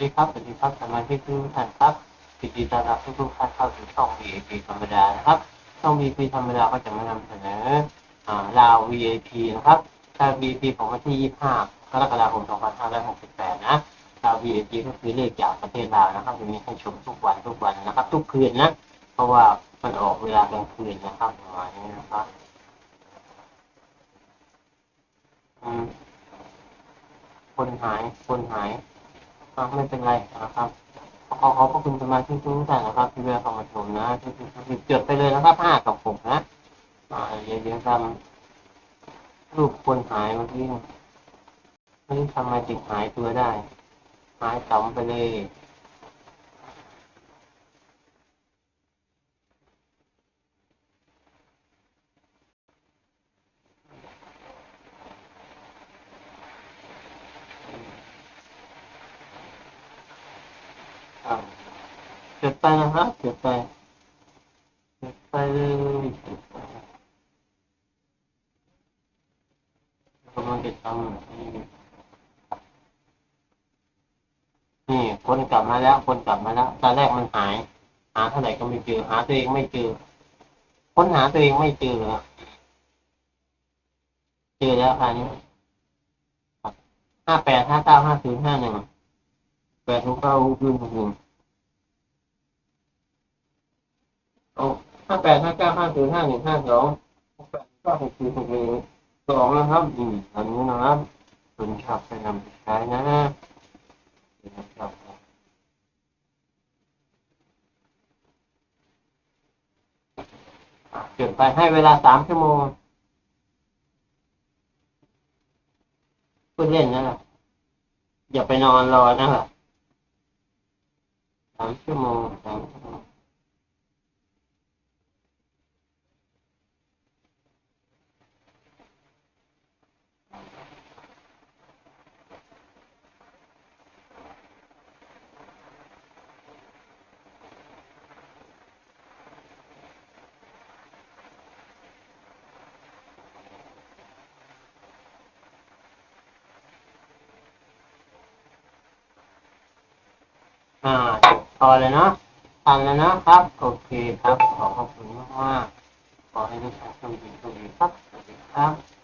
ดีครับสวัสดีครับสมาชิกทุกท่านครับยินดีต้อนรับทุกท่านเข้าสู่ช่อง VIP ธรรมดานะครับช่อง VIP ธรรมดาก็จะมานำเสนออ่าลาว VIP นะครับถ้า VIP ของวันที่ 25 กรกฎาคม 2568 นะลาว VIP ก็คือเลขจากประเทศลาวนะครับจะมีให้ชมทุกวันทุกวันนะครับ ทุกคืนนะ เพราะว่ามันออกเวลากลางคืนนะครับประมาณนี้นะครับคนหายคนหาย ครับไม่เป็นไรนะครับขอขอบพระคุณสมาชิกทุกท่านนะครับ ที่เลือกเข้ามาชมนะที่ที่จดไปเลยนะครับห้ากับหกนะมาเยวเดี๋ยวทำรูปคนหายเมื่อกี้ไม่ทำไมติดหายตัวได้ หายต่ำไปเลย อ่า จดไปนะครับจดไปจดไปเลยจดไปกำลังจะทำนี่นี่คนกลับมาแล้ว คนกลับมาแล้วตอนแรกมันหาย หาเท่าไหร่ก็ไม่เจอ หาตัวเองไม่เจอ ค้นหาตัวเองไม่เจอเลยเจอแล้วคราวนี้ห้าแปดห้าเก้าห้าศูนย์ห้าหนึ่งแปดหกเก้าหกหนึ่งหนึ่ง เอาห้าแปดห้าเก้าห้าศูนย์ห้าหนึ่งห้าสองหกแปดเก้าหกศูนย์หกหนึ่งสองนะครับอืมอันนี้นะครับคุณชอบไปนำไปใช้นะนะครับอะจดไปให้เวลาสามชั่วโมงพูดเล่นนะครับอย่าไปนอนรอนะครับสามชั่วโมงสามชั่วโมง อ่าพอเลยเนาะทำแล้วนะครับ โอเคครับ ขอขอบคุณมากๆขอให้ทุกท่านโชคดีโชคดีครับสวัสดีครับ